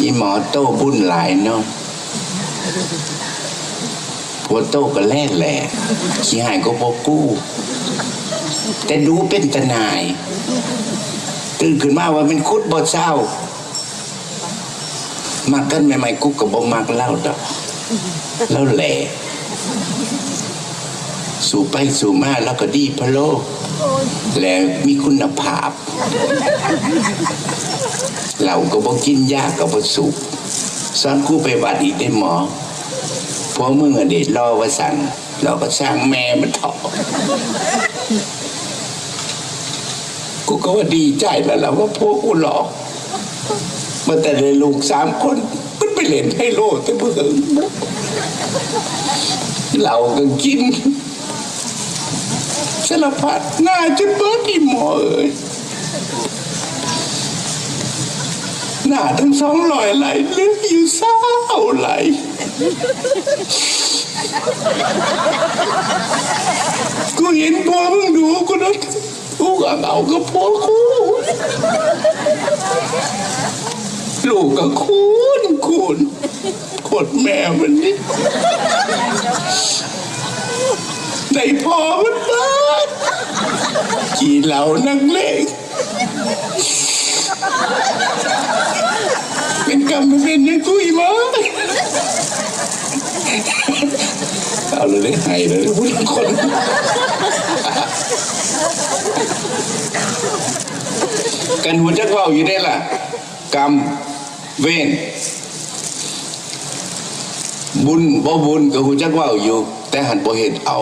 อีหมอโต้บุญหลายเนาะผัวโต้ก็แล่แหละขี้หายก็บอกกู้ แต่ดูเป็นตะนาย ตื่นขึ้นมาว่าเป็นคุดบ่เศร้ามักกันใหม่ๆกูก็บ่มักเล่าดอกแล้วแหละสู่ไปสู่มาแล้วก็ดีพะโล แล้วมีคุณภาพ เราก็บ่กินยากก็บ่สุกสอนกูไปวัดอีกได้หมอเพราะมึงอะเด็ดรอว่าสั่นเราก็สร้างแม่มันถอกูก็ว่าดีใจแล้วล่ะว่าพวกกูหลอกมาแต่เลยลูกสามคนมันไปเล่นไฮโลแต่เพื่อนเราก็กินสารพัดหน้าจะเบิดอีหมอเอ้ยาทั้งสองลอยไหลเลืออยู่เศร้าไหลกูเห็นพ่อมึงดูกูนะกูก็เอากับพ่อกูลูกก็คูนคูนขดแม่มันนี่ในพ่อมันเบิดกี่เหล่านักเลง เป็นกรรมเป็นอยังกุยมาเอาเลยได้หายเลยพูดคนกันหัวจักเว่าอยู่ได้ล่ะ กรรมเวรบุญบ่บุญก็หัวจักเว่าอยู่ แต่หันบ่เห็นเอา